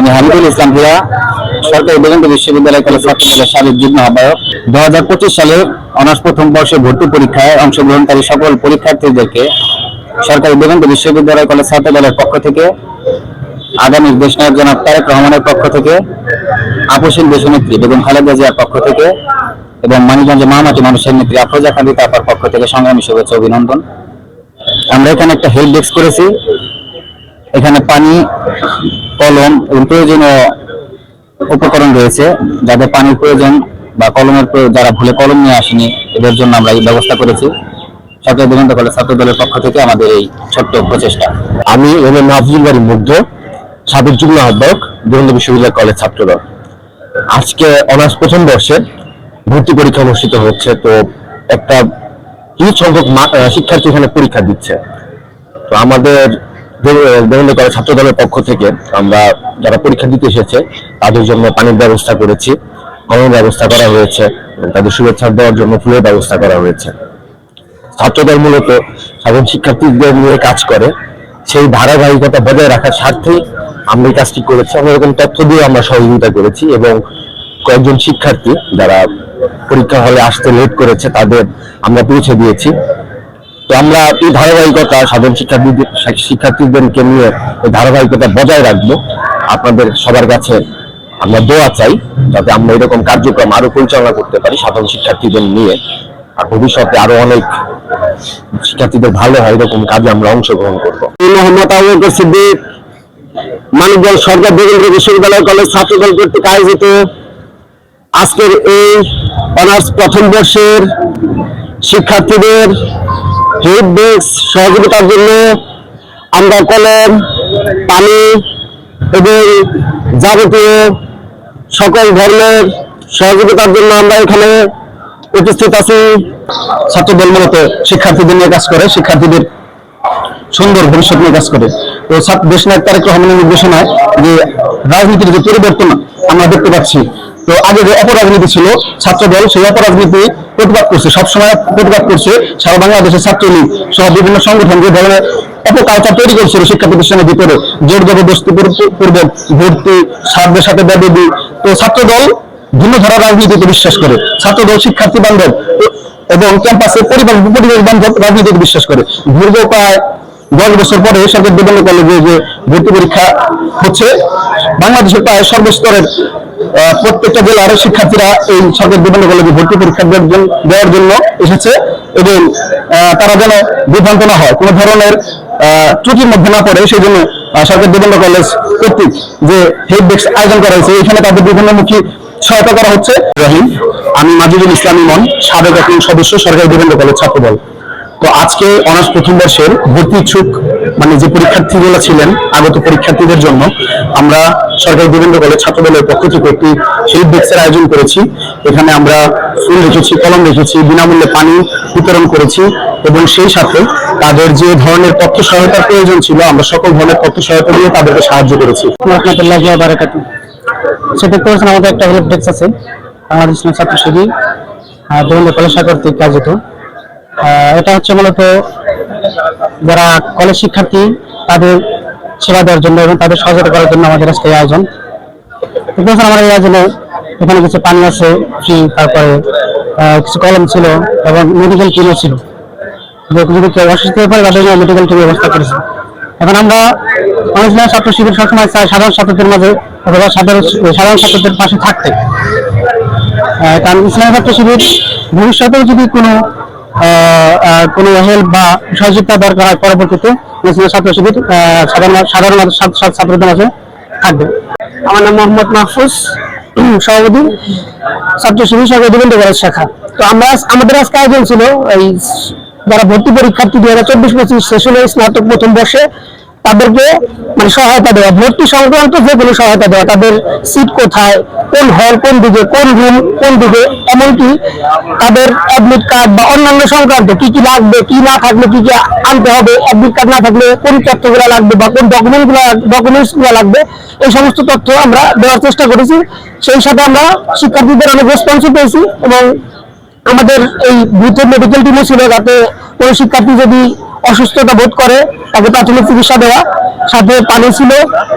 আমি হামিদুল ইসলাম ভিয়া সরকারি বেগন্ত বিশ্ববিদ্যালয় কলেজ ছাত্রদলের সাবেক যুগ্ম আহ্বায়ক। দু হাজার পঁচিশ সালের অনার্স প্রথম বর্ষে ভর্তি পরীক্ষায় অংশগ্রহণকারী সকল পরীক্ষার্থীদেরকে সরকারি বেগন্ত বিশ্ববিদ্যালয় কলেজ ছাত্রদলের পক্ষ থেকে, আগামী দেশ নায়ক জনাব তারেক রহমানের পক্ষ থেকে, আপসীন দেশনেত্রী বেগম খালেদা জিয়ার পক্ষ থেকে এবং মানিকগঞ্জে মহামাটি মানুষের নেত্রী আফরোজা খান্দি তাপার পক্ষ থেকে সংগ্রামী শুভেচ্ছা অভিনন্দন। আমরা এখানে একটা হেল্প ডেস্ক করেছি। এখানে পানি কলম এবং প্রয়োজনীয় উপকরণ রয়েছে। যাদের পানির প্রয়োজন বা কলমের যারা ভুলে কলম নিয়ে আসেনি, এদের জন্য আমরা এই ব্যবস্থা করেছি। সরকারি বিভিন্ন কলেজ ছাত্র দলের পক্ষ থেকে আমাদের এই ছোট্ট প্রচেষ্টা। আমি এম এম হাফিজুল বাড়ি মুগ্ধ সাবেক যুগ্ম আহ্বায়ক, বীরেন্দ্র বিশ্ববিদ্যালয় কলেজ ছাত্রদল আজকে অনার্স প্রথম বর্ষে ভর্তি পরীক্ষা অনুষ্ঠিত হচ্ছে, তো একটা হিউজ সংখ্যক শিক্ষার্থী এখানে পরীক্ষা দিচ্ছে। তো আমাদের বিভিন্ন কলেজ ছাত্র দলের পক্ষ থেকে আমরা যারা পরীক্ষা দিতে এসেছে, তাদের জন্য পানির ব্যবস্থা করেছি কলমের ব্যবস্থা করা হয়েছে তাদের শুভেচ্ছা দেওয়ার জন্য ফুলের ব্যবস্থা করা হয়েছে। ছাত্রদল মূলত সাধারণ শিক্ষার্থীদের নিয়ে কাজ করে, সেই ধারাবাহিকতা বজায় রাখার স্বার্থে আমরা এই কাজটি করেছি। আমরা এরকম তথ্য দিয়ে আমরা সহযোগিতা করেছি এবং কয়েকজন শিক্ষার্থী যারা পরীক্ষা হলে আসতে লেট করেছে, তাদের আমরা পৌঁছে দিয়েছি। তো আমরা এই ধারাবাহিকতা সাধারণ শিক্ষার্থীদের শিক্ষার্থীদেরকে নিয়ে এই ধারাবাহিকতা বজায় রাখব। আপনাদের সবার কাছে আমরা দোয়া চাই যাতে আমরা এরকম কার্যক্রম আরও পরিচালনা করতে পারি সাধারণ শিক্ষার্থীদের নিয়ে। আর ভবিষ্যতে আরও অনেক শিক্ষার্থীদের ভালো হয় এরকম কাজে আমরা অংশগ্রহণ করব। মোহাম্মদ সিদ্দিক, মানিকগঞ্জ সরকার বেগেন্দ্র বিশ্ববিদ্যালয় কলেজ ছাত্রদল কর্তৃক আয়োজিত আজকের এই অনার্স প্রথম বর্ষের শিক্ষার্থীদের হেল্প ডেস্ক সহযোগিতার জন্য আমরা কলম পানি এবং যাবতীয় সকল ধরনের সহযোগিতার জন্য আমরা এখানে উপস্থিত আছি। ছাত্রদল মূলত শিক্ষার্থীদের নিয়ে কাজ করে, শিক্ষার্থীদের সুন্দর ভবিষ্যৎ নিয়ে কাজ করে। তো দেশ নায়ক তারেক রহমানের নির্দেশনায় যে রাজনীতির যে পরিবর্তন আমরা দেখতে পাচ্ছি তো আগে যে অপরাজনীতি ছিল ছাত্র দল সেই অপরাজনীতি প্রতিবাদ করছে, সবসময় প্রতিবাদ করছে সারা বাংলাদেশের ছাত্রলীগ সহ বিভিন্ন সংগঠন যে ধরনের অপকালচার তৈরি করছিল শিক্ষা প্রতিষ্ঠানের ভিতরে। জোর জবরদস্তি পূর্ব- পূর্বক ভর্তি সাধ্যের সাথে বেদি তো ছাত্র দল ভিন্ন ধারা রাজনীতিতে বিশ্বাস করে। ছাত্র দল শিক্ষার্থী বান্ধব এবং ক্যাম্পাসে পরিবার পরিবেশ বান্ধব রাজনীতিতে বিশ্বাস করে। দীর্ঘ প্রায় দশ বছর পরে সরকার বিভিন্ন কলেজে যে ভর্তি পরীক্ষা হচ্ছে, বাংলাদেশের প্রায় সর্বস্তরের প্রত্যেকটা জেলার শিক্ষার্থীরা এই সরকার বিভিন্ন কলেজে ভর্তি পরীক্ষা দেওয়ার জন্য- এসেছে এবং তারা যেন বিভ্রান্ত না হয়। কোনো ধরনের ত্রুটির মধ্যে না পড়ে, সেই জন্য সরকার বিভিন্ন কলেজ কর্তৃক যে হেড ডেস্ক আয়োজন করা হয়েছে, এখানে তাদের বিভিন্নমুখী সহায়তা করা হচ্ছে। রহিম, আমি মাজুদুল ইসলাম ইমন সাবেক একজন সদস্য, সরকারি বিভিন্ন কলেজ ছাত্রদল। তো আজকে অনার্স প্রথম বর্ষের ভর্তি ইচ্ছুক মানে যে পরীক্ষার্থীগুলো ছিলেন আগত পরীক্ষার্থীদের জন্য আমরা সরকারি বিভিন্ন কলেজ ছাত্রদলের পক্ষ থেকে একটি সেই ডেস্কের আয়োজন করেছি। এখানে আমরা ফুল রেখেছি কলম রেখেছি বিনামূল্যে পানি বিতরণ করেছি এবং সেই সাথে তাদের যে ধরনের তথ্য সহায়তার প্রয়োজন ছিল আমরা সকল ধরনের তথ্য সহায়তা দিয়ে তাদেরকে সাহায্য করেছি। সেটা আমাদের একটা হেল্প ডেস্ক আছে আমাদের ছাত্র শিবির দেবেন্দ্র কলেজ কর্তৃক আয়োজিত আহ, এটা হচ্ছে মূলত যারা কলেজ শিক্ষার্থী, তাদের সেবা দেওয়ার জন্য এবং তাদের সহযোগিতা করার জন্য আমাদের আজকে আয়োজন। দেখুন আমার এই আয়োজনে এখানে কিছু পানি আছে ফ্রি তারপরে কিছু কলম ছিল এবং মেডিকেল কিটও ছিল। যদি কেউ অসুস্থ হয়ে পড়ে, তাদের মেডিকেল টিমের ব্যবস্থা করেছে। এখন আমরা সময় ছাত্র শিবির সবসময় চাই সাধারণ ছাত্রদের মাঝে অথবা সাধারণ সাধারণ ছাত্রদের পাশে থাকতে। কারণ ইসলামী ছাত্র শিবির ভবিষ্যতেও যদি কোনো কোনো হেল্প বা সহযোগিতা দরকার হয় পরবর্তীতে ন্যাশনাল ছাত্র শিবির সাধারণ সাধারণ ছাত্র- ছাত্র- ছাত্রদের মাঝে থাকবে। আমার নাম মোহাম্মদ মাহফুজ সভাপতি ছাত্র শিবির সরকার শাখা। তো আমরা আমাদের আজকে আয়োজন ছিল এই যারা ভর্তি পরীক্ষার্থী দু হাজার চব্বিশ পঁচিশ সেশনে স্নাতক প্রথম বর্ষে তাদেরকে মানে সহায়তা দেওয়া, ভর্তি সংক্রান্ত যে কোনো সহায়তা দেওয়া, তাদের সিট কোথায়, কোন হল কোন দিকে, কোন রুম কোন দিকে, এমনকি তাদের অ্যাডমিট কার্ড বা অন্যান্য সংক্রান্ত কি কি লাগবে, কি না থাকলে কি কি আনতে হবে অ্যাডমিট কার্ড না থাকলে কোন তথ্যগুলো লাগবে বা কোন ডকুমেন্টগুলো ডকুমেন্টসগুলো লাগবে, এই সমস্ত তথ্য আমরা দেওয়ার চেষ্টা করেছি। সেই সাথে আমরা শিক্ষার্থীদের অনেক রেসপন্সও পেয়েছি এবং আমাদের এই বুথের মেডিকেল টিমও ছিল যাতে কোনো শিক্ষার্থী যদি অসুস্থতা বোধ করে তাকে প্রাথমিক চিকিৎসা দেওয়া, সাথে পানি ছিল,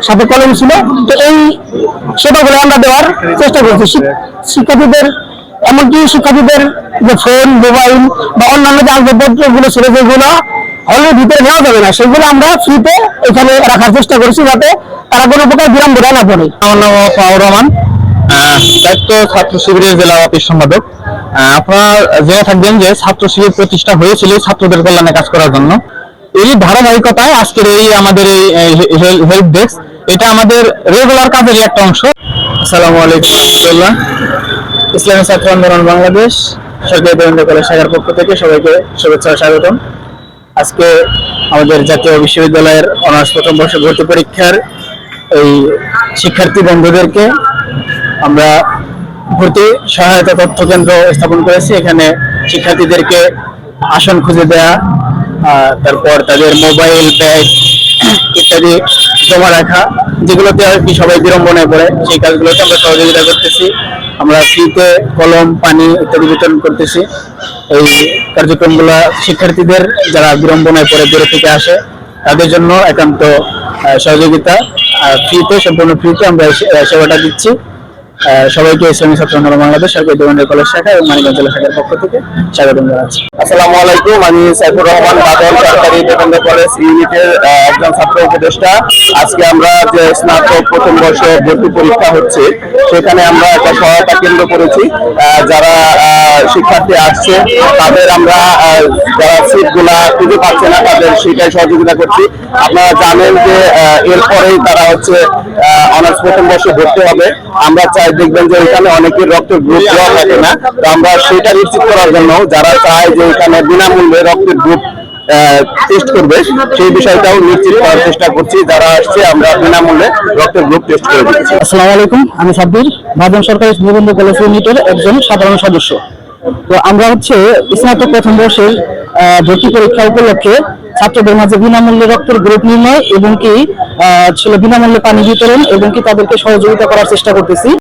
সাথে কলম ছিল। তো এই সেবাগুলো আমরা দেওয়ার চেষ্টা করছি। শিক্ষার্থীদের, এমনকি শিক্ষার্থীদের যে ফোন, মোবাইল বা অন্যান্য যে আসবাবপত্রগুলো ছিল যেগুলো হলের ভিতরে নেওয়া যাবে না। সেগুলো আমরা ফ্রিতে এখানে রাখার চেষ্টা করেছি যাতে তারা কোনো প্রকার বিড়ম্বনা না পড়ে আমার নাম রহমান। দায়িত্ব ছাত্র শিবিরের জেলা অফিস সম্পাদক। আপনারা জেনে থাকবেন যে ছাত্র শিবির প্রতিষ্ঠা হয়েছিল ছাত্রদের কল্যাণে কাজ করার জন্য। এই ধারাবাহিকতায় আজকের এই আমাদের এই হেল্প ডেস্ক এটা আমাদের রেগুলার কাজেরই একটা অংশ। আসসালামু আলাইকুম রহমতুল্লাহ। ইসলামী ছাত্র আন্দোলন বাংলাদেশ, সরকারি গোয়েন্দা কলেজ শাখার পক্ষ থেকে সবাইকে শুভেচ্ছা স্বাগতম। আজকে আমাদের জাতীয় বিশ্ববিদ্যালয়ের অনার্স প্রথম বর্ষ ভর্তি পরীক্ষার এই শিক্ষার্থী বন্ধুদেরকে আমরা ভর্তি সহায়তা তথ্য কেন্দ্র স্থাপন করেছি। এখানে শিক্ষার্থীদেরকে আসন খুঁজে দেয়া তারপর তাদের মোবাইল ব্যাগ ইত্যাদি জমা রাখা, যেগুলোতে আর কি সবাই বিড়ম্বনায় পড়ে। সেই কাজগুলোতে আমরা সহযোগিতা করতেছি। আমরা ফ্রিতে কলম, পানি ইত্যাদি বিতরণ করতেছি। এই কার্যক্রমগুলো শিক্ষার্থীদের যারা বিড়ম্বনায় পড়ে, দূরে থেকে আসে, তাদের জন্য একান্ত সহযোগিতা। ফ্রিতে, সম্পূর্ণ ফ্রিতে আমরা সেবাটা দিচ্ছি। সবাইকে ইসলামী ছাত্র বাংলাদেশ সরকারি দেওয়ানের কলেজ শাখা এবং মানিকগঞ্জ জেলা শাখার পক্ষ থেকে স্বাগত জানাচ্ছি। আসসালামু আলাইকুম, আমি সাইফুর রহমান, বাদল, সরকারি বেতন কলেজ ইউনিটের একজন ছাত্র উপদেষ্টা। আজকে আমরা যে স্নাতক প্রথম বর্ষ ভর্তি পরীক্ষা হচ্ছে, সেখানে আমরা একটা সহায়তা কেন্দ্র করেছি। যারা শিক্ষার্থী আসছে, তাদের আমরা যারা সিটগুলা খুঁজে পাচ্ছে না, তাদের সেটাই সহযোগিতা করছি। আপনারা জানেন যে এরপরেই তারা হচ্ছে অনার্স প্রথম বর্ষে ভর্তি হবে। আমরা চাই দেখবেন যে এখানে অনেকের রক্তের গ্রুপ দেওয়া থাকে না। তো আমরা সেটা নিশ্চিত করার জন্য যারা চায় যে এখানে বিনামূল্যে রক্তের গ্রুপ টেস্ট করবে, সেই বিষয়টাও নিশ্চিত করার চেষ্টা করছি। যারা আসছে, আমরা বিনামূল্যে রক্তের গ্রুপ টেস্ট করে দিচ্ছি। আসসালামু আলাইকুম, আমি সাব্বির, ভাজন সরকারি নিবন্ধ কলেজ ইউনিটের একজন সাধারণ সদস্য। তো আমরা হচ্ছে স্নাতক প্রথম বর্ষের ভর্তি পরীক্ষা উপলক্ষে ছাত্রদের মাঝে বিনামূল্যে রক্তের গ্রুপ নির্ণয় এবং কি ছিল বিনামূল্যে পানি বিতরণ এবং কি তাদেরকে সহযোগিতা করার চেষ্টা করতেছি।